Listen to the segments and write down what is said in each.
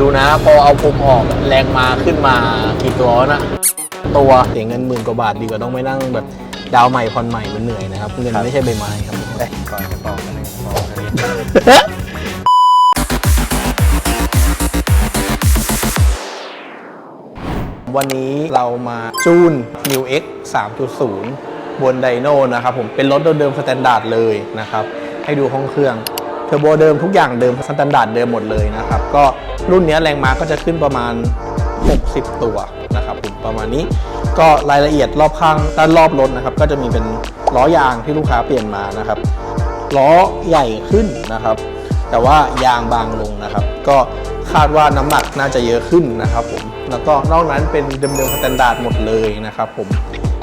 ดูนะ พอเอาผมออกแรงมาขึ้นมากี่ตัววะนะ ตัวเสียเงินหมื่นกว่าบาทดีกว่าต้องไปนั่งแบบดาวใหม่ผ่อนใหม่มันเหนื่อยนะครับ เงินไม่ใช่ใบไม้ครับเอ้ยก่อนจะบอกกันเลยบอกกันเลยวันนี้เรามาจูน New X 3.0 บนไดโนนะครับผมเป็นรถเดิมๆสแตนดาร์ดเลยนะครับ ให้ดูห้องเครื่องเท อร์โบเดิมทุกอย่างเดิมสแตนดาร์ดเดิมหมดเลยนะครับ ก็รุ่นนี้แรงม้าก็จะขึ้นประมาณ 60 ตัวนะครับผมประมาณนี้ก็รายละเอียดรอบข้างด้านรอบรถนะครับก็จะมีเป็นล้อยางที่ลูกค้าเปลี่ยนมานะครับล้อใหญ่ขึ้นนะครับ แต่ว่ายางบางลงนะครับ ก็คาดว่าน้ำหนักน่าจะเยอะขึ้นนะครับผมแล้วก็นอกนั้นเป็นเดิมๆสแตนดาร์ดหมดเลยนะครับผม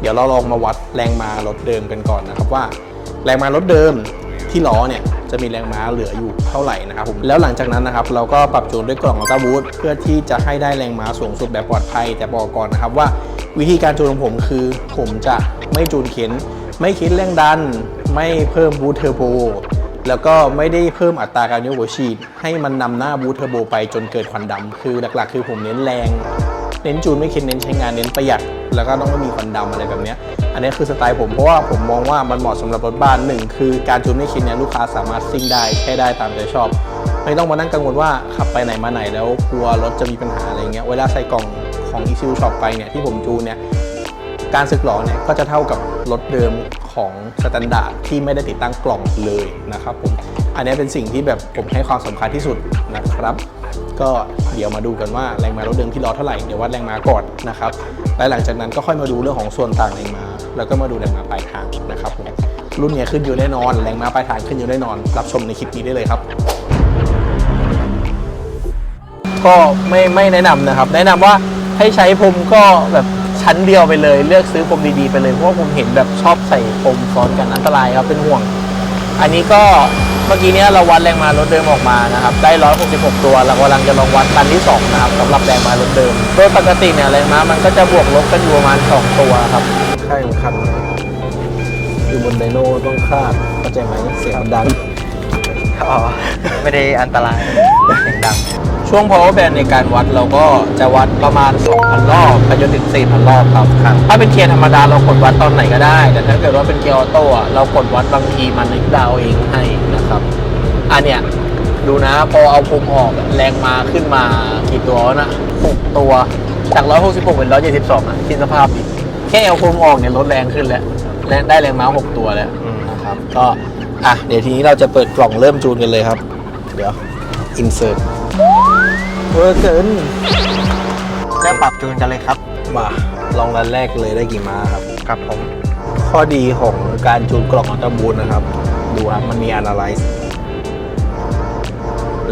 เดี๋ยวเราลองมาวัดแรงม้ารถเดิมกันก่อนนะครับว่า แรงม้ารถเดิม ที่ล้อเนี่ยจะมีแรงม้าเหลืออยู่เท่าไหร่นะครับผมแล้วหลังจากนั้นนะครับเราก็ปรับจูนด้วยกล่องอัลต้าบูทเพื่อที่จะให้ได้แรงม้าสูงสุดแบบปลอดภัย แต่บอกก่อนนะครับว่าวิธีการจูนของผมคือ ผมจะไม่จูนเข็น ไม่คิดแรงดัน ไม่เพิ่มบูทเทอร์โบแล้วก็ไม่ได้เพิ่มอัตราการยกหัวฉีด ให้มันนำหน้าบูทเทอร์โบไปจนเกิดควันดำคือหลักๆ คือผมเน้นแรง เน้นจูนไม่คิดเน้นใช้งานเน้นประหยัด แล้วก็ต้องไม่มีควันดำอะไรแบบนี้อันนี้คือสไตล์ผมเพราะว่าผมมองว่ามันเหมาะสำหรับรถบ้านหนึ่งคือการจูนไม่คิดเนี่ยลูกค้าสามารถซิ่งได้ใช้ได้ตามใจชอบ ไม่ต้องมานั่งกังวลว่าขับไปไหนมาไหนแล้วกลัวรถจะมีปัญหาอะไรเงี้ยเวลาใส่กล่องของ e c u Shop ไปเนี่ยที่ผมจูนเนี่ยการสึกหลอเนี่ยก็จะเท่ากับรถเดิมของสแตนดาร์ดที่ไม่ได้ติดตั้งกล่องเลยนะครับผมอันนี้เป็นสิ่งที่แบบผมให้ความสำคัญที่สุดนะครับ ก็เดี๋ยวมาดูกันว่าแรงม้ารถเดิมที่ล้อเท่าไหร่เดี๋ยววัดแรงม้าก่อนนะครับและหลังจากนั้นก็ค่อยมาดูเรื่องของส่วนต่างแรงม้าแล้วก็มาดูแรงม้าปลายทางนะครับผมรุ่นนี้ขึ้นอยู่แน่นอน แรงม้าปลายทางขึ้นอยู่แน่นอน รับชมในคลิปนี้ได้เลยครับ ก็ไม่ไม่แนะนำนะครับ แนะนำว่าให้ใช้พรมก็แบบชั้นเดียวไปเลย เลือกซื้อพรมดีๆไปเลยเพราะว่าผมเห็นแบบชอบใส่พรมซ้อนกันอันตรายครับเป็นห่วง อันนี้ก็ เมื่อกี้เนี้ยเราวัดแรงมารถเดิมออกมานะครับได้ 166 ตัวเรากำลังจะลองวัดตันที่2นะครับสำหรับแรงมารถเดิม โดยปกติเนี่ยแรงม้ามันก็จะบวกลบกันอยู่ประมาณ 2 ตัวครับค่ายสำคัญอยู่บนไดโน่ต้องคาดเข้าใจไหมเสียงมันดังอ๋อไม่ได้อันตรายเสียงดังช่วง power band ในการวัดเราก็จะวัดประมาณ 2,000 รอบไปจนถึง 4,000 รอบครับ ถ้าเป็นเกียร์ธรรมดาเรากดวัดตอนไหนก็ได้ แต่ถ้าเกิดว่าเป็นเกียร์ออโต้อะเรากดวัดบางทีมันนึกดาวเองให้นะ ครับ อันเนี้ยดูนะพอเอาพรมออกแรงมาขึ้นมากี่ตัววะนะ6ตัวจาก 166 เป็น 172อะคิดสภาพดิแค่เอาพรมออกเนี่ยลดแรงขึ้นแล้วและได้แรงม้า 6 ตัวแล้วอืมนะครับ ก็อะเดี๋ยวทีนี้เราจะเปิดกล่องเริ่มจูนกันเลยครับ เดี๋ยว insert เวอร์เกินเริ่มปรับจูนกันเลยครับ มาลองรันแรกเลยได้กี่ม้าครับ ครับผม ข้อดีของการจูนกล่องอัลตราบูนนะครับ ดูครับมันมี analyze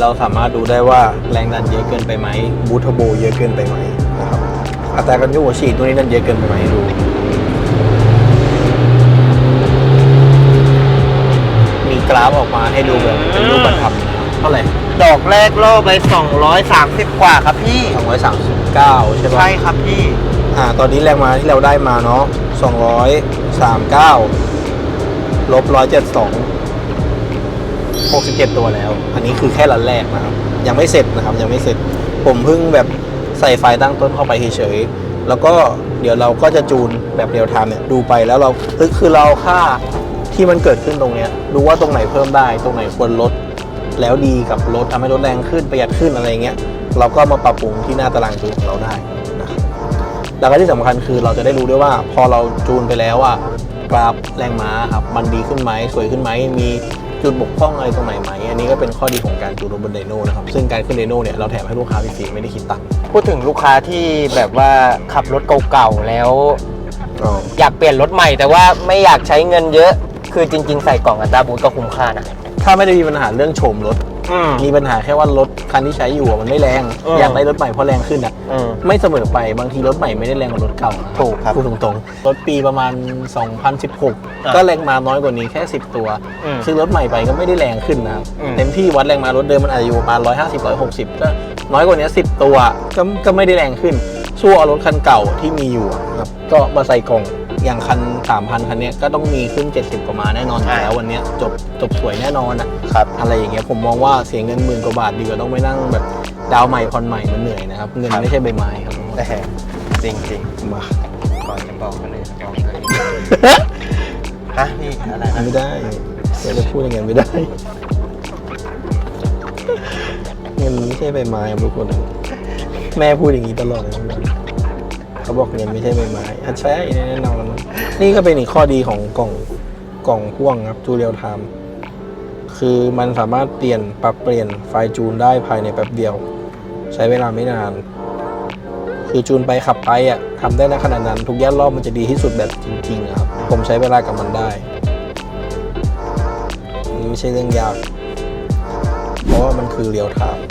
เราสามารถดูได้ว่าแรงดันเยอะเกินไปไหมบูทเทอร์โบเยอะเกินไปไหมนะครับอัตราการยกหัวฉีดตัวนี้ดันเยอะเกินไปไหมดูมีกราฟออกมาให้ดูแบบเป็นรูปธรรมเท่าไหร่ดอกแรกล่อไป 230 กว่าครับพี่ 239 ใช่ปะใช่ครับพี่ อ่า ตอนนี้แรงมาที่เราได้มาเนาะ239 ลบ172 67ตัวแล้ว อันนี้คือแค่รันแรกนะครับ ยังไม่เสร็จนะครับ ยังไม่เสร็จ ผมเพิ่งแบบใส่ไฟตั้งต้นเข้าไปเฉยๆ แล้วก็เดี๋ยวเราก็จะจูนแบบเรียลไทม์เนี่ยดูไปแล้วเราคือเราค่าที่มันเกิดขึ้นตรงเนี้ยดูว่าตรงไหนเพิ่มได้ ตรงไหนควรลด แล้วดีกับรถทำให้รถแรงขึ้นประหยัดขึ้นอะไรเงี้ย เราก็มาปรับปรุงที่หน้าตารางจูนของเราได้นะแล้วก็ที่สำคัญคือเราจะได้รู้ด้วยว่าพอเราจูนไปแล้วอะ กราฟแรงม้าครับมันดีขึ้นไหมสวยขึ้นไหมมีจุดบกพร่องอะไรตรงไหนไหมอันนี้ก็เป็นข้อดีของการจูนรถบนไดโน่นะครับซึ่งการขึ้นไดโน่เนี่ยเราแถมให้ลูกค้าฟรีๆไม่ได้คิดตังค์พูดถึงลูกค้าที่แบบว่าขับรถเก่าๆแล้วอ๋ออยากเปลี่ยนรถใหม่แต่ว่าไม่อยากใช้เงินเยอะ คือจริง ๆ ใส่กล่องอันตราบูทก็คุ้มค่านะ ถ้าไม่ได้มีปัญหาเรื่องโฉมรถ อืมมีปัญหาแค่ว่ารถคันที่ใช้อยู่อะมันไม่แรงเอออ อยากได้รถใหม่เพราะแรงขึ้นอะอืมไม่เสมอไปบางทีรถใหม่ไม่ได้แรงกว่ารถเก่านะถูกครับพูดตรงๆรถปีประมาณ 2016อะก็แรงมาน้อยกว่านี้แค่ 10 ตัวอืมซื้อรถใหม่ไปก็ไม่ได้แรงขึ้นนะครับอืม เต็มที่วัดแรงมารถเดิมมันอาจจะอยู่ประมาณ150 160ก็น้อยกว่านี้ 10 ตัวก็ก็ไม่ได้แรงขึ้นสู้เอารถคันเก่าที่มีอยู่อะครับก็มาใส่กล่อง อย่างคัน 3,000 คันเนี้ยก็ต้องมีขึ้น 70 กว่ามาแน่นอนอยู่แล้ววันเนี้ยจบจบสวยแน่นอนอะครับ อะไรอย่างเงี้ยผมมองว่าเสียเงินหมื่นกว่าบาทดีกว่าต้องไปนั่งแบบดาวใหม่ผ่อนใหม่มันเหนื่อยนะครับ เงินไม่ใช่ใบไม้ครับทุกคนแต่จริงจริงมา ๆก่อนจะบอกกันเลยบอกเลยฮะนี่อะไรนะไม่ได้เราจะพูดอย่างนั้นไม่ได้ เงินไม่ใช่ใบไม้ครับทุกคน แม่พูดอย่างนี้ตลอดเลยนะ เขาบอกเงินไม่ใช่ใบไม้อันใช่แน่นอนนี่ก็เป็นอีกข้อดีของกล่องกล่องพ่วงครับจูเรียลไทม์คือมันสามารถเปลี่ยนปรับเปลี่ยนไฟจูนได้ภายในแป๊บเดียว ใช้เวลาไม่นาน คือจูนไปขับไปอะทำได้ในขนาดนั้น ทุกย่านรอบมันจะดีที่สุดแบบจริงๆครับ ผมใช้เวลากับมันได้มันไม่ใช่เรื่องยาก เพราะว่ามันคือเรียลไทม์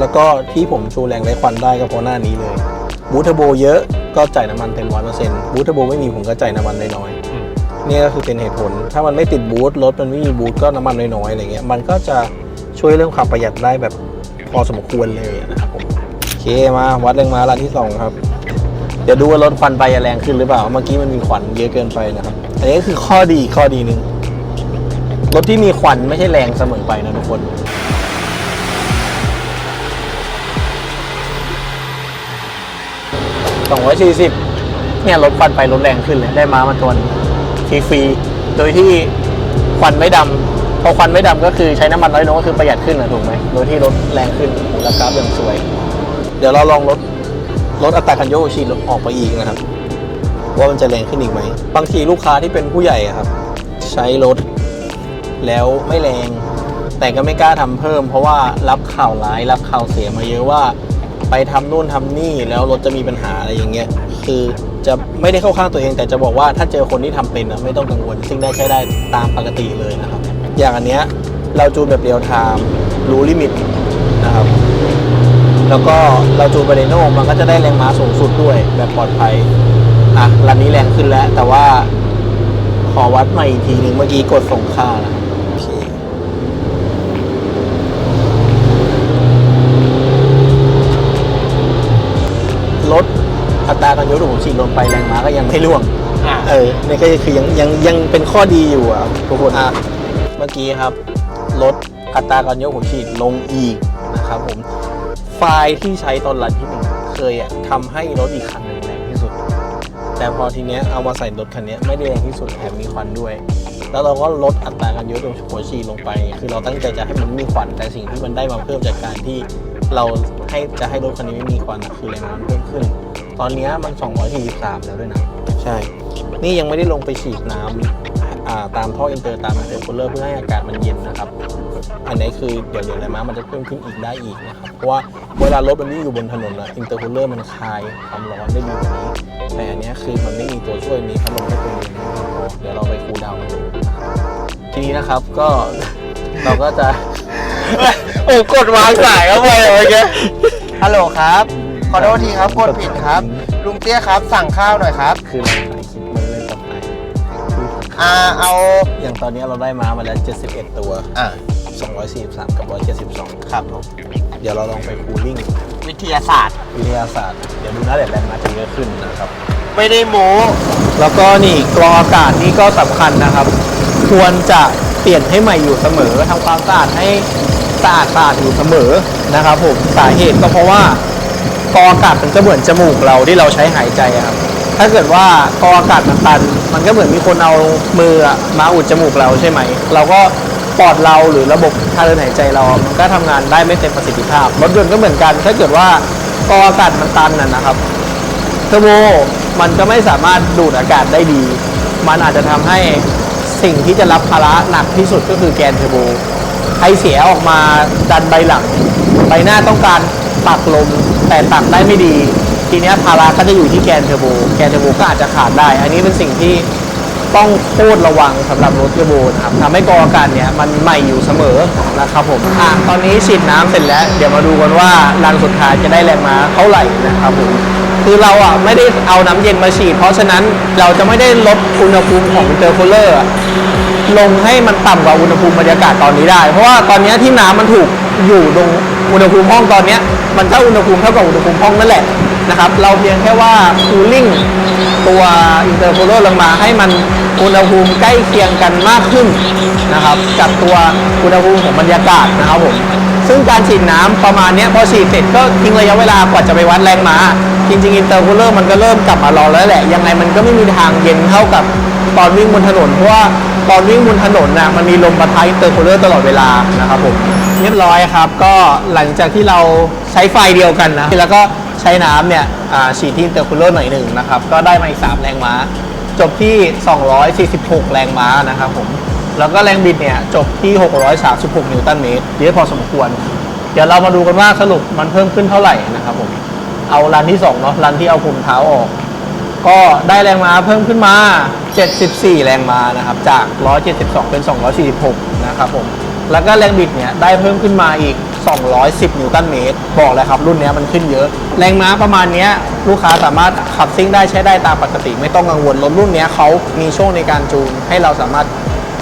แล้วก็ที่ผมชูแรงได้ควันได้ก็เพราะหน้านี้เลย บูทเทอร์โบเยอะก็จ่ายน้ำมันเต็มร้อยเปอร์เซ็นต์บูทเทอร์โบไม่มีผมก็จ่ายน้ำมันน้อยๆนี่ก็คือเป็นเหตุผล ถ้ามันไม่ติดบูทรถมันไม่มีบูทก็น้ำมันน้อยๆอะไรเงี้ยมันก็จะช่วยเรื่องความประหยัดได้แบบพอสมควรเลยนะครับผมโอเคมาวัดแรงม้าร้านที่สองครับเดี๋ยวดูว่ารถควันไปจะแรงขึ้นหรือเปล่า เมื่อกี้มันมีควันเยอะเกินไปนะครับ อันนี้ก็คือข้อดีอีกข้อดีหนึ่งรถที่มีควันไม่ใช่แรงเสมอไปนะทุกคน 240 เนี่ยรถควันไปรถแรงขึ้นเลยได้ม้ามาตัวนึงฟรีๆโดยที่ควันไม่ดำพอควันไม่ดำก็คือใช้น้ำมันน้อยลงก็คือประหยัดขึ้นนะถูกไหมโดยที่รถแรงขึ้นโหราคาเบี่ยงสวย เดี๋ยวเราลองลดลดอัตราการโยกฉีดออกไปอีกนะครับ ว่ามันจะแรงขึ้นอีกไหม บางทีลูกค้าที่เป็นผู้ใหญ่ครับ ใช้รถแล้วไม่แรง แต่ก็ไม่กล้าทำเพิ่ม เพราะว่ารับข่าวร้ายรับข่าวเสียมาเยอะว่า ไปทำนู่นทำนี่แล้วรถจะมีปัญหาอะไรอย่างเงี้ยคือจะไม่ได้เข้าข้างตัวเอง แต่จะบอกว่าถ้าเจอคนที่ทำเป็นอะไม่ต้องกังวล ซึ่งได้ใช้ได้ตามปกติเลยนะครับ อย่างอันเนี้ยเราจูนแบบเรียลไทม์รู้ลิมิตนะครับ แล้วก็เราจูนไปเรโน่มันก็จะได้แรงม้าสูงสุดด้วยแบบปลอดภัยอะรันนี้แรงขึ้นแล้ว แต่ว่าขอวัดใหม่อีกทีหนึ่งเมื่อกี้กดส่งค่านะ ลดอัตราการยกตัวผมฉีกลงไปแรงม้าก็ยังไม่ร่วง อะเออนี่ก็คือยังยังยังเป็นข้อดีอยู่อะทุกคนอะเมื่อกี้ครับ ลดอัตราการยกหัวฉีดลงอีกนะครับผม ไฟล์ที่ใช้ตอนรันที่หนึ่งเคยอะทำให้รถอีกคันหนึ่งแรงที่สุด แต่พอทีเนี้ยเอามาใส่รถคันเนี้ยไม่ได้แรงที่สุดแถมมีควันด้วย แล้วเราก็ลดอัตราการยกตัวหัวฉีดลงไป คือเราตั้งใจจะให้มันไม่มีควันแต่สิ่งที่มันได้มาเพิ่มจากการที่ เราให้จะให้รถคันนี้ไม่มีควันอะคือแรงม้ามันเพิ่มขึ้น ตอนเนี้ยมัน 243 แล้วด้วยนะ ใช่ นี่ยังไม่ได้ลงไปฉีดน้ำอ่าตามท่ออินเตอร์ตามอินเตอร์คูลเลอร์เพื่อให้อากาศมันเย็นนะครับ อันนี้คือเดี๋ยวเดี๋ยวแรงม้ามันจะเพิ่มขึ้นอีกได้อีกนะครับเพราะว่าเวลารถมันวิ่งอยู่บนถนนอะอินเตอร์คูลเลอร์มันคายความร้อนได้ดีกว่านี้แต่อันเนี้ยคือมันไม่มีตัวช่วยมีพัดลมให้ตัวเย็นไม่พอเดี๋ยวเราไปคูลดาวน์กันดูนะครับทีนี้นะครับก็เราก็จะ โอ้กดวางสายเข้าไปเลยเมื่อกี้ฮัลโหลครับ ขอโทษทีครับกดผิดครับ ลุงเตี้ยครับ สั่งข้าวหน่อยครับ คือเราถ่ายคลิปมันเลยตกไปอ่าเอา อย่างตอนนี้เราได้มามาแล้ว 71 ตัว อ่า243 กับ 172 ครับผม เดี๋ยวเราลองไปคูลิ่งวิทยาศาสตร์ วิทยาศาสตร์ เดี๋ยวดูนะเดี๋ยวแรงม้าจะเยอะขึ้นนะครับ ไม่ได้โม้แล้วก็นี่กรองอากาศนี่ก็สำคัญนะครับ ควรจะเปลี่ยนให้ใหม่อยู่เสมอทำความสะอาดให้ สะอาดสะอาดอยู่เสมอนะครับผมสาเหตุก็เพราะว่ากออากาศมันก็เหมือนจมูกเราที่เราใช้หายใจอะครับถ้าเกิดว่ากออากาศมันตัน มันก็เหมือนมีคนเอามือมาอุดจมูกเราใช่ไหม เราก็ปอดเราหรือระบบทางเดินหายใจเรา มันก็ทำงานได้ไม่เต็มประสิทธิภาพรถยนต์ก็เหมือนกัน ถ้าเกิดว่ากออากาศมันตันน่ะนะครับเทอร์โบมันก็ไม่สามารถดูดอากาศได้ดี มันอาจจะทำให้สิ่งที่จะรับภาระหนักที่สุดก็คือแกนเทอร์โบ ไอเสียออกมาดันใบหลัง ใบหน้าต้องการตักลมแต่ตักได้ไม่ดี ทีเนี้ยภาระก็จะอยู่ที่แกนเทอร์โบ แกนเทอร์โบก็อาจจะขาดได้ อันนี้เป็นสิ่งที่ต้องโคตรระวังสำหรับรถเทอร์โบนะครับทำให้กออากาศเนี่ยมันใหม่อยู่เสมอนะครับผมอะตอนนี้ฉีดน้ำเสร็จแล้ว เดี๋ยวมาดูกันว่ารังสุดท้ายจะได้แรงม้าเท่าไหร่นะครับผมคือเราอะไม่ได้เอาน้ำเย็นมาฉีด เพราะฉะนั้นเราจะไม่ได้ลดอุณหภูมิของเตอร์คูลเลอร์ ลงให้มันต่ำกว่าอุณหภูมิบรรยากาศตอนนี้ได้ เพราะว่าตอนนี้ที่น้ำมันถูกอยู่ตรงอุณหภูมิห้องตอนนี้มันเท่าอุณหภูมิเท่ากับอุณหภูมิห้องนั่นแหละนะครับเราเพียงแค่ว่าคูลิ่งตัวอินเตอร์คูลเลอร์ลงมาให้มันอุณหภูมิใกล้เคียงกันมากขึ้นนะครับกับตัวอุณหภูมิของบรรยากาศนะครับผมซึ่งการฉีดน้ำประมาณนี้พอฉีดเสร็จก็ทิ้งระยะเวลากว่าจะไปวัดแรงม้าจริงๆอินเตอร์คูลเลอร์มันก็เริ่มกลับมารอแล้วแหละยังไงมันก็ไม่มีทางเย็นเท่ากับตอนวิ่งบนถนนเพราะว่า ตอนวิ่งบนถนนนะมันมีลมปะทะอินเตอร์คูลเลอร์ตลอดเวลานะครับผมเรียบร้อยครับ ก็หลังจากที่เราใช้ไฟเดียวกันนะแล้วก็ใช้น้ำเนี่ยฉีดที่อินเตอร์คูลเลอร์หน่อยหนึ่งนะครับก็ได้มาอีก 3 แรงม้า จบที่ 246 แรงม้านะครับผมแล้วก็แรงบิดเนี่ยจบที่ 636 นิวตันเมตรเยอะพอสมควร เดี๋ยวเรามาดูกันว่าสรุปมันเพิ่มขึ้นเท่าไหร่นะครับผมเอารันที่2เนาะรันที่เอาคุมเท้าออก ก็ได้แรงม้าเพิ่มขึ้นมา 74 แรงม้านะครับ จาก 172 เป็น 246 นะครับผม แล้วก็แรงบิดเนี่ยได้เพิ่มขึ้นมาอีก 210 นิวตันเมตร บอกเลยครับรุ่นเนี้ยมันขึ้นเยอะ แรงม้าประมาณเนี้ยลูกค้าสามารถขับซิ่งได้ใช้ได้ตามปกติ ไม่ต้องกังวลรถรุ่นเนี้ยเขามีช่วงในการจูน ให้เราสามารถ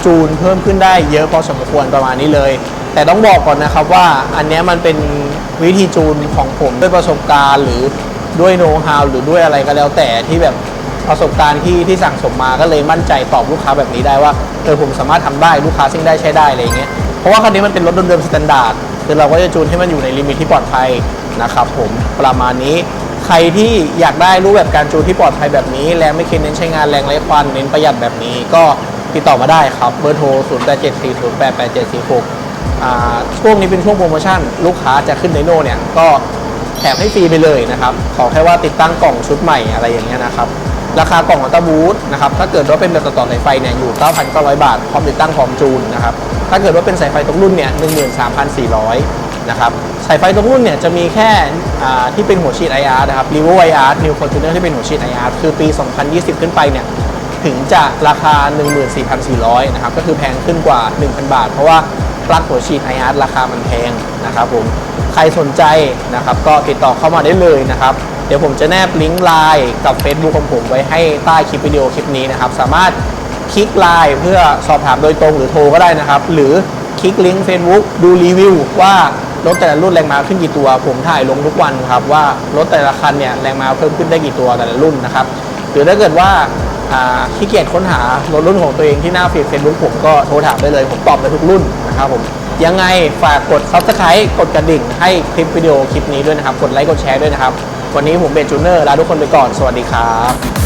จูนเพิ่มขึ้นได้เยอะพอสมควรประมาณนี้เลย แต่ต้องบอกก่อนนะครับว่าอันเนี้ยมันเป็นวิธีจูนของผมด้วยประสบการณ์ หรือด้วยโน้ตฮาวหรือด้วยอะไรก็แล้วแต่ที่แบบ ประสบการณ์ที่ที่สั่งสมมาก็เลยมั่นใจตอบลูกค้าแบบนี้ได้ว่าเออผมสามารถทำได้ลูกค้าซิ่งได้ใช้ได้อะไรอย่างเงี้ยเพราะว่าคันนี้มันเป็นรถเดิมๆสแตนดาร์ดคือเราก็จะจูนให้มันอยู่ในลิมิตที่ปลอดภัยนะครับผมประมาณนี้ใครที่อยากได้รูปแบบการจูนที่ปลอดภัยแบบนี้แรงไม่เค็นเน้นใช้งานแรงไร้ควันเน้นประหยัดแบบนี้ก็ติดต่อมาได้ครับเบอร์โทร 0 8 7 4 0 8 8 7 4 6อ่าช่วงนี้เป็นช่วงโปรโมชั่น ลูกค้าจะขึ้นไดโน่เนี่ยก็แถมให้ฟรีไปเลยนะครับ ขอแค่ว่าติดตั้งกล่องชุดใหม่อะไรอย่างเงี้ยนะครับ ราคากล่องอัลตาบูทนะครับถ้าเกิดว่าเป็นแบบต่อสายไฟเนี่ยอยู่ 9,900 บาท พร้อมติดตั้งพร้อมจูนนะครับถ้าเกิดว่าเป็นสายไฟทุกรุ่นเนี่ย13,400นะครับสายไฟทุกรุ่นเนี่ยจะมีแค่ที่เป็นหัวฉีด IR นะครับ r e v o IR New Fortuner ที่เป็นหัวฉีด IR คือปี 2020 ขึ้นไปเนี่ยถึงจะราคา 14,400นะครับก็คือแพงขึ้นกว่า 1,000 บาท เพราะว่าปลั๊กหัวฉีด IR ราคามันแพงนะครับผมใครสนใจนะครับก็ติดต่อเข้ามาได้เลยนะครับ เดี๋ยวผมจะแนบลิงก์ไลน์กับ Facebook ของผมไว้ให้ใต้คลิปวิดีโอคลิปนี้นะครับ สามารถคลิกไลน์เพื่อสอบถามโดยตรงหรือโทรก็ได้นะครับ หรือคลิกลิงก์ Facebook ดูรีวิวว่ารถแต่ละรุ่นแรงม้าขึ้นกี่ตัว ผมถ่ายลงทุกวันครับว่ารถแต่ละคันเนี่ยแรงม้าเพิ่มขึ้นได้กี่ตัวแต่ละรุ่นนะครับหรือถ้าเกิดว่าขี้เกียจค้นหารถรุ่นของตัวเองที่หน้าฟีดเฟซบุ๊กผมก็โทรถามได้เลย ผมตอบได้ทุกรุ่นนะครับผมยังไงฝากกด subscribe กดกระดิ่งให้คลิปวิดีโอคลิปนี้ด้วยนะครับ กดไลค์กดแชร์ด้วยนะครับ วันนี้ผมเบนจูเนอร์ลาทุกคนไปก่อน สวัสดีครับ